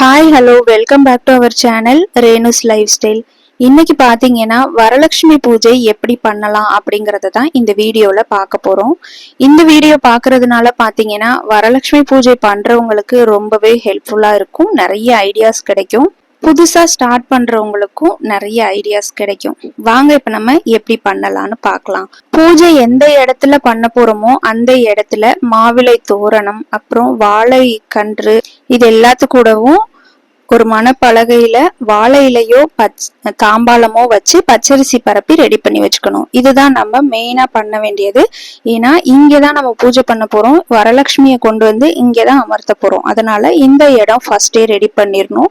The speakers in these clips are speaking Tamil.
Hi hello welcome back to our channel Renu's lifestyle இன்னைக்கு பார்த்தீங்கன்னா வரலட்சுமி பூஜை எப்படி பண்ணலாம் அப்படிங்கிறத தான் இந்த வீடியோவில் பார்க்க போகிறோம் இந்த வீடியோ பார்க்கறதுனால பார்த்தீங்கன்னா வரலட்சுமி பூஜை பண்ணுறவங்களுக்கு ரொம்பவே ஹெல்ப்ஃபுல்லாக இருக்கும். நிறைய ஐடியாஸ் கிடைக்கும். புதுசாக ஸ்டார்ட் பண்ணுறவங்களுக்கும் நிறைய ஐடியாஸ் கிடைக்கும். வாங்க இப்போ நம்ம எப்படி பண்ணலான்னு பார்க்கலாம். பூஜை எந்த இடத்துல பண்ண போகிறோமோ அந்த இடத்துல மாவிளை தோரணம் அப்புறம் வாழை கன்று இது எல்லாத்து கூடவும் ஒரு மணப்பலகையில வாழை இலையோ பச் தாம்பாளமோ வச்சு பச்சரிசி பரப்பி ரெடி பண்ணி வச்சுக்கணும். இதுதான் நம்ம மெயினா பண்ண வேண்டியது. ஏன்னா இங்கதான் நம்ம பூஜை பண்ண போறோம். வரலட்சுமியை கொண்டு வந்து இங்கதான் அமர்த்த போறோம். அதனால இந்த இடம் ஃபர்ஸ்டே ரெடி பண்ணிடணும்.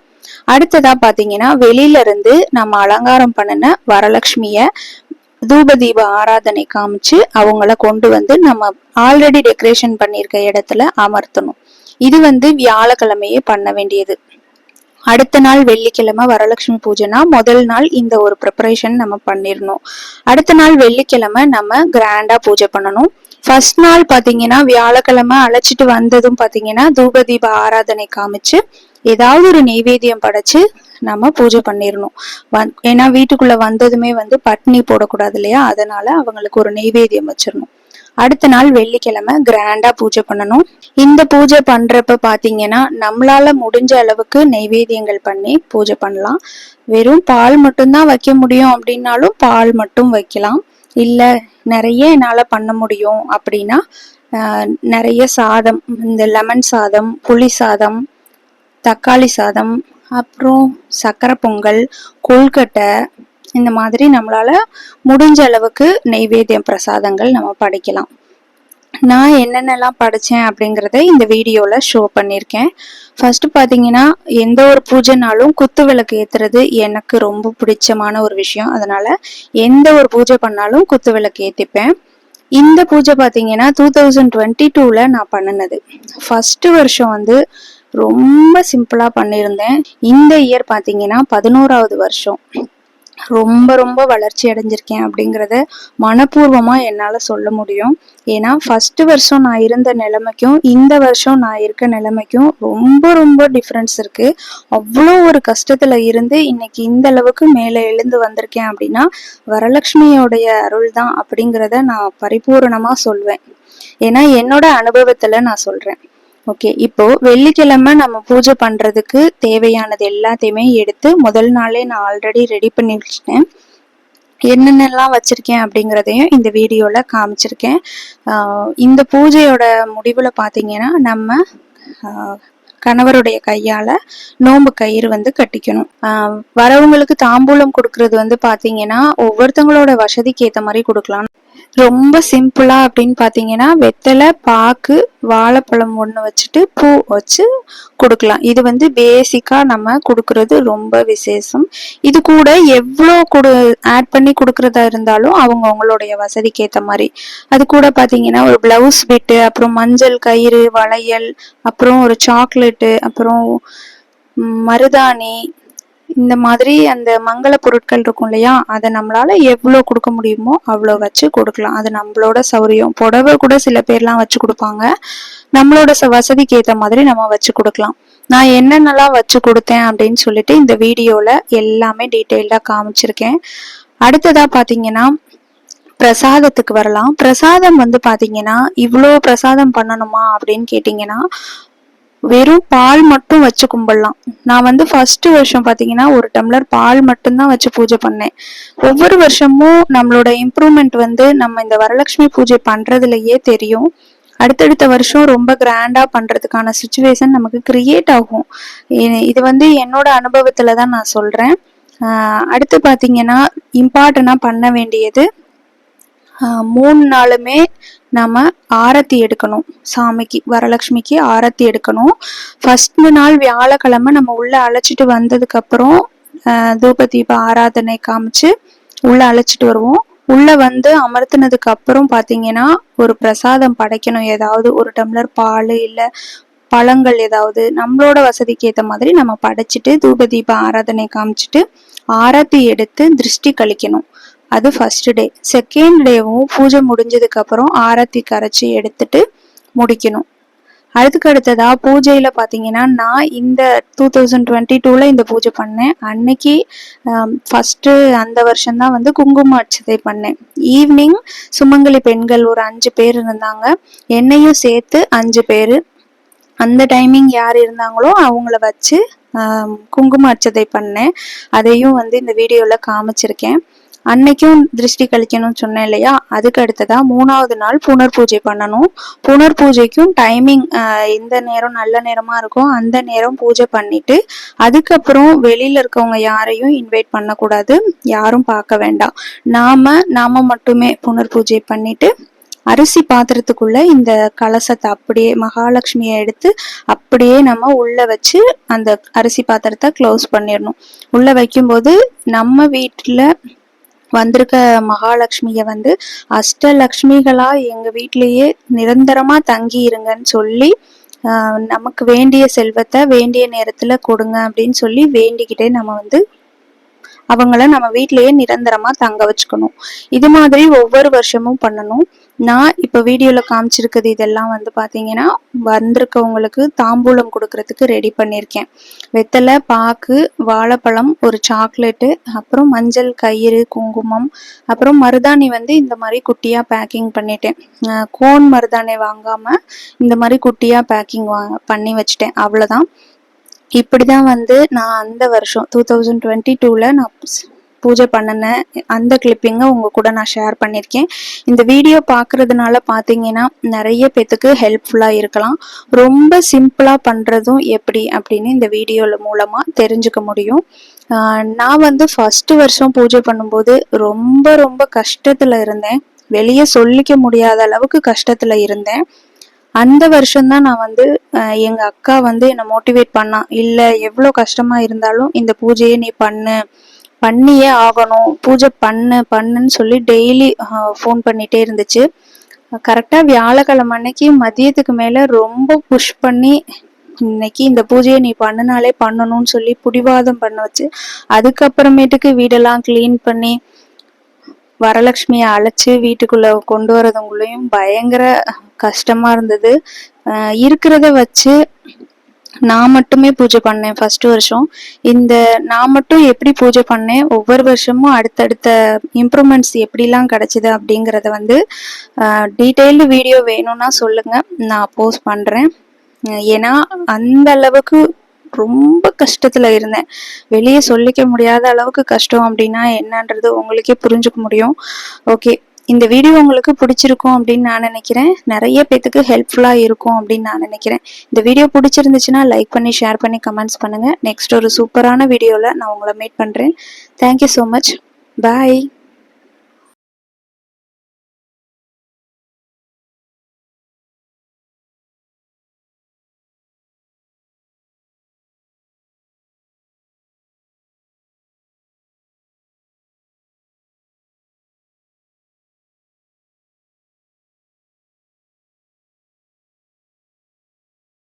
அடுத்ததா பாத்தீங்கன்னா வெளியில இருந்து நம்ம அலங்காரம் பண்ணின வரலட்சுமிய தூப தீப ஆராதனை காமிச்சு அவங்கள கொண்டு வந்து நம்ம ஆல்ரெடி டெக்கரேஷன் பண்ணியிருக்க இடத்துல அமர்த்தணும். இது வந்து வியாழக்கிழமையே பண்ண வேண்டியது. அடுத்த நாள் வெள்ளிக்கிழமை வரலட்சுமி பூஜைனா முதல் நாள் இந்த ஒரு ப்ரிப்பரேஷன் நம்ம பண்ணிடணும். அடுத்த நாள் வெள்ளிக்கிழமை நம்ம கிராண்டா பூஜை பண்ணணும். ஃபர்ஸ்ட் நாள் பாத்தீங்கன்னா வியாழக்கிழமை அழைச்சிட்டு வந்ததும் பாத்தீங்கன்னா தூப தீப ஆராதனை காமிச்சு ஏதாவது ஒரு நெய்வேத்தியம் படைச்சு நம்ம பூஜை பண்ணிடணும். வந் ஏன்னா வீட்டுக்குள்ள வந்ததுமே வந்து பட்னி போடக்கூடாது இல்லையா? அதனால அவங்களுக்கு ஒரு நெய்வேத்தியம் வச்சிடணும். அடுத்த நாள் வெள்ளிக்கிழமை கிராண்டா பூஜை பண்ணணும். இந்த பூஜை பண்றப்ப பாத்தீங்கன்னா நம்மளால முடிஞ்ச அளவுக்கு நெய்வேத்தியங்கள் பண்ணி பூஜை பண்ணலாம். வெறும் பால் மட்டும்தான் வைக்க முடியும் அப்படின்னாலும் பால் மட்டும் வைக்கலாம். இல்ல நிறைய என்னால பண்ண முடியும் அப்படின்னா நிறைய சாதம் இந்த லெமன் சாதம் புளி சாதம் தக்காளி சாதம் அப்புறம் சக்கரை பொங்கல் கொழுக்கட்டை இந்த மாதிரி நம்மளால முடிஞ்ச அளவுக்கு நெய்வேத்தியம் பிரசாதங்கள் நம்ம படைக்கலாம். நான் என்னென்னலாம் படித்தேன் அப்படிங்கிறத இந்த வீடியோவில் ஷோ பண்ணியிருக்கேன் ஃபஸ்ட்டு பார்த்தீங்கன்னா எந்த ஒரு பூஜைனாலும் குத்து விளக்கு ஏற்றுறது எனக்கு ரொம்ப பிடிச்சமான ஒரு விஷயம். அதனால் எந்த ஒரு பூஜை பண்ணாலும் குத்து விளக்கு ஏற்றிப்பேன் இந்த பூஜை பார்த்தீங்கன்னா டூ தௌசண்ட் டுவெண்ட்டி டூவில் நான் பண்ணினது. ஃபஸ்ட்டு வருஷம் வந்து ரொம்ப சிம்பிளாக பண்ணியிருந்தேன். இந்த இயர் பார்த்தீங்கன்னா பதினோராவது வருஷம். ரொம்ப ரொம்ப வளர்ச்சி அடைஞ்சிருக்கேன் அப்படிங்கிறத மனப்பூர்வமாக என்னால் சொல்ல முடியும். ஏன்னா ஃபஸ்ட்டு வருஷம் நான் இருந்த நிலைமைக்கும் இந்த வருஷம் நான் இருக்க நிலைமைக்கும் ரொம்ப ரொம்ப டிஃப்ரென்ஸ் இருக்குது அவ்வளோ ஒரு கஷ்டத்தில் இருந்து இன்னைக்கு இந்த அளவுக்கு மேலே எழுந்து வந்திருக்கேன் அப்படின்னா வரலட்சுமியோடைய அருள் தான் அப்படிங்கிறத நான் பரிபூரணமாக சொல்வேன். ஏன்னா என்னோட அனுபவத்தில் நான் சொல்கிறேன் ஓகே இப்போ வெள்ளிக்கிழமை நம்ம பூஜை பண்றதுக்கு தேவையானது எல்லாத்தையுமே எடுத்து முதல் நாளே நான் ஆல்ரெடி ரெடி பண்ணி வச்சிட்டேன் என்னென்னலாம் வச்சுருக்கேன் அப்படிங்கிறதையும் இந்த வீடியோவில் காமிச்சிருக்கேன். இந்த பூஜையோட முடிவில் பார்த்தீங்கன்னா நம்ம கணவருடைய கையால நோம்பு கயிறு வந்து கட்டிக்கணும். வரவங்களுக்கு தாம்பூலம் கொடுக்கறது வந்து பாத்தீங்கன்னா ஒவ்வொருத்தவங்களோட வசதிக்கு ஏத்த மாதிரி கொடுக்கலாம். ரொம்ப சிம்பிளாக அப்படின்னு பார்த்தீங்கன்னா வெத்தலை பாக்கு வாழைப்பழம் ஒன்று வச்சுட்டு பூ வச்சு கொடுக்கலாம். இது வந்து பேசிக்காக நம்ம கொடுக்கறது ரொம்ப விசேஷம். இது கூட எவ்வளோ கொடு ஆட் பண்ணி கொடுக்குறதா இருந்தாலும் அவங்க அவங்களுடைய வசதிக்கு ஏற்ற மாதிரி. அது கூட பார்த்தீங்கன்னா ஒரு ப்ளவுஸ் பிட்டு அப்புறம் மஞ்சள் கயிறு வளையல் அப்புறம் ஒரு சாக்லேட்டு அப்புறம் மருதாணி இந்த மாதிரி அந்த மங்கள பொருட்கள் இருக்கும் இல்லையா அதை நம்மளால எவ்வளோ கொடுக்க முடியுமோ அவ்வளோ வச்சு கொடுக்கலாம். அது நம்மளோட சௌரியம். புடவை கூட சில பேர்லாம் வச்சு கொடுப்பாங்க. நம்மளோட வசதிக்கு ஏற்ற மாதிரி நம்ம வச்சு கொடுக்கலாம். நான் என்னென்னலாம் வச்சு கொடுத்தேன் அப்படின்னு சொல்லிட்டு இந்த வீடியோல எல்லாமே டீட்டெயில்டாக காமிச்சிருக்கேன். அடுத்ததா பாத்தீங்கன்னா பிரசாதத்துக்கு வரலாம். பிரசாதம் வந்து பாத்தீங்கன்னா இவ்வளோ பிரசாதம் பண்ணணுமா அப்படின்னு கேட்டிங்கன்னா வெறும் பால் மட்டும் வச்சு கும்பிடலாம். நான் வந்து ஃபர்ஸ்ட் வருஷம் பார்த்தீங்கன்னா ஒரு டம்ளர் பால் மட்டும்தான் வச்சு பூஜை பண்ணேன். ஒவ்வொரு வருஷமும் நம்மளோட இம்ப்ரூவ்மெண்ட் வந்து நம்ம இந்த வரலட்சுமி பூஜை பண்ணுறதுலையே தெரியும். அடுத்தடுத்த வருஷம் ரொம்ப கிராண்டா பண்றதுக்கான சுச்சுவேஷன் நமக்கு கிரியேட் ஆகும். இது வந்து என்னோட அனுபவத்துல தான் நான் சொல்றேன். அடுத்து பார்த்தீங்கன்னா இம்பார்ட்டனா பண்ண வேண்டியது மூணு நாளுமே நம்ம ஆரத்தி எடுக்கணும். சாமிக்கு வரலட்சுமிக்கு ஆரத்தி எடுக்கணும். ஃபர்ஸ்ட் நாள் வியாழக்கிழமை நம்ம உள்ள அழைச்சிட்டு வந்ததுக்கப்புறம் தூப தீப ஆராதனை காமிச்சு உள்ள அழைச்சிட்டு வருவோம். உள்ள வந்து அமர்த்தினதுக்கு அப்புறம் பார்த்தீங்கன்னா ஒரு பிரசாதம் படைக்கணும். ஏதாவது ஒரு டம்ளர் பால் இல்லை பழங்கள் ஏதாவது நம்மளோட வசதிக்கு ஏற்ற மாதிரி நம்ம படைச்சிட்டு தூப தீப ஆராதனை காமிச்சிட்டு ஆரத்தி எடுத்து திருஷ்டி கழிக்கணும். அது ஃபர்ஸ்ட் டே செகண்ட் டேவும் பூஜை முடிஞ்சதுக்கு அப்புறம் ஆரத்தி கரைச்சி எடுத்துட்டு முடிக்கணும். அதுக்கு அடுத்ததா பூஜையில பாத்தீங்கன்னா நான் இந்த டூ தௌசண்ட் டுவெண்ட்டி டூல இந்த பூஜை பண்ணேன். அன்னைக்கு ஃபர்ஸ்ட் அந்த வருஷம்தான் வந்து குங்கும அச்சதை பண்ணேன். ஈவினிங் சுமங்கலி பெண்கள் ஒரு அஞ்சு பேர் இருந்தாங்க. என்னையும் சேர்த்து அஞ்சு பேர். அந்த டைமிங் யார் இருந்தாங்களோ அவங்கள வச்சு குங்கும அச்சதை பண்ணேன். அதையும் வந்து இந்த வீடியோவில் காமிச்சிருக்கேன். அன்னைக்கும் திருஷ்டி கழிக்கணும்னு சொன்னேன் இல்லையா? அதுக்கு அடுத்ததா மூணாவது நாள் புனர் பூஜை பண்ணணும். புனர் பூஜைக்கும் டைமிங் எந்த நேரம் நல்ல நேரமா இருக்கும் அந்த நேரம் பூஜை பண்ணிட்டு அதுக்கப்புறம் வெளியில இருக்கவங்க யாரையும் இன்வைட் பண்ணக்கூடாது. யாரும் பார்க்க வேண்டாம். நாம நாம மட்டுமே புனர் பூஜை பண்ணிட்டு அரிசி பாத்திரத்துக்குள்ள இந்த கலசத்தை அப்படியே மகாலட்சுமியை எடுத்து அப்படியே நம்ம உள்ள வச்சு அந்த அரிசி பாத்திரத்தை க்ளோஸ் பண்ணிடணும். உள்ள வைக்கும்போது நம்ம வீட்டில் வந்திருக்க மகாலட்சுமியை வந்து அஷ்டலக்ஷ்மிகளா எங்க வீட்டிலேயே நிரந்தரமா தங்கி இருங்கன்னு சொல்லி நமக்கு வேண்டிய செல்வத்தை வேண்டிய நேரத்துல கொடுங்க அப்படின்னு சொல்லி வேண்டிக்கிட்டே நம்ம வந்து அவங்கள நம்ம வீட்டிலேயே நிரந்தரமா தங்க வச்சுக்கணும். இது மாதிரி ஒவ்வொரு வருஷமும் பண்ணணும். நான் இப்போ வீடியோவில் காமிச்சிருக்கிறது இதெல்லாம் வந்து பார்த்தீங்கன்னா வந்திருக்கவங்களுக்கு தாம்பூலம் கொடுக்கறதுக்கு ரெடி பண்ணியிருக்கேன் வெத்தலை பாக்கு வாழைப்பழம் ஒரு சாக்லேட்டு அப்புறம் மஞ்சள் கயிறு குங்குமம் அப்புறம் மருதாணி வந்து இந்த மாதிரி குட்டியாக பேக்கிங் பண்ணிட்டேன். கோன் மருதாணி வாங்காமல் இந்த மாதிரி குட்டியாக பேக்கிங் வாங்க பண்ணி வச்சுட்டேன். அவ்வளோதான் இப்படி தான் வந்து நான் அந்த வருஷம் டூ தௌசண்ட் டுவெண்ட்டி டூவில் நான் பூஜை பண்ணினேன் அந்த கிளிப்பிங்கை உங்கள் கூட நான் ஷேர் பண்ணியிருக்கேன். இந்த வீடியோ பார்க்குறதுனால பார்த்தீங்கன்னா நிறைய பேத்துக்கு ஹெல்ப்ஃபுல்லாக இருக்கலாம். ரொம்ப சிம்பிளாக பண்ணுறதும் எப்படி அப்படின்னு இந்த வீடியோவில் மூலமாக தெரிஞ்சுக்க முடியும். நான் வந்து ஃபஸ்ட்டு வருஷம் பூஜை பண்ணும்போது ரொம்ப ரொம்ப கஷ்டத்தில் இருந்தேன். வெளியே சொல்லிக்க முடியாத அளவுக்கு கஷ்டத்தில் இருந்தேன். அந்த வருஷம்தான் நான் வந்து எங்க அக்கா வந்து என்னை மோட்டிவேட் பண்ணான் இல்லை எவ்வளவு கஷ்டமா இருந்தாலும் இந்த பூஜையை நீ பண்ணு. பண்ணியே ஆகணும். பூஜை பண்ணு பண்ணுன்னு சொல்லி டெய்லி ஃபோன் பண்ணிட்டே இருந்துச்சு. கரெக்டாக வியாழக்கிழமை அன்னைக்கு மதியத்துக்கு மேலே ரொம்ப புஷ் பண்ணி இன்னைக்கு இந்த பூஜையை நீ பண்ணினாலே பண்ணணும்னு சொல்லி புடிவாதம் பண்ண வச்சு அதுக்கப்புறமேட்டுக்கு வீடெல்லாம் க்ளீன் பண்ணி வரலட்சுமியை அழைச்சி வீட்டுக்குள்ளே கொண்டு வரதுங்குள்ளேயும் பயங்கர கஷ்டமாக இருந்தது. இருக்கிறத வச்சு நான் மட்டுமே பூஜை பண்ணேன் ஃபர்ஸ்ட் வருஷம். இந்த நான் மட்டும் எப்படி பூஜை பண்ணேன்? ஒவ்வொரு வருஷமும் அடுத்தடுத்த இம்ப்ரூவ்மெண்ட்ஸ் எப்படிலாம் கிடைச்சிது அப்படிங்கிறத வந்து டீட்டெயில்டு வீடியோ வேணும்னா சொல்லுங்க. நான் போஸ்ட் பண்ணுறேன் ஏன்னா அந்த அளவுக்கு ரொம்ப கஷ்டத்துல இருந்தேன். வெளியே சொல்லிக்க முடியாத அளவுக்கு கஷ்டம் அப்படின்னா என்னன்றது உங்களுக்கே புரிஞ்சுக்க முடியும். ஓகே இந்த வீடியோ உங்களுக்கு பிடிச்சிருக்கும் அப்படின்னு நான் நினைக்கிறேன். நிறைய பேத்துக்கு ஹெல்ப்ஃபுல்லாக இருக்கும் அப்படின்னு நான் நினைக்கிறேன். இந்த வீடியோ பிடிச்சிருந்துச்சுன்னா லைக் பண்ணி ஷேர் பண்ணி கமெண்ட்ஸ் பண்ணுங்கள் நெக்ஸ்ட் ஒரு சூப்பரான வீடியோவில் நான் உங்களை மீட் பண்ணுறேன் தேங்க்யூ ஸோ மச் பாய்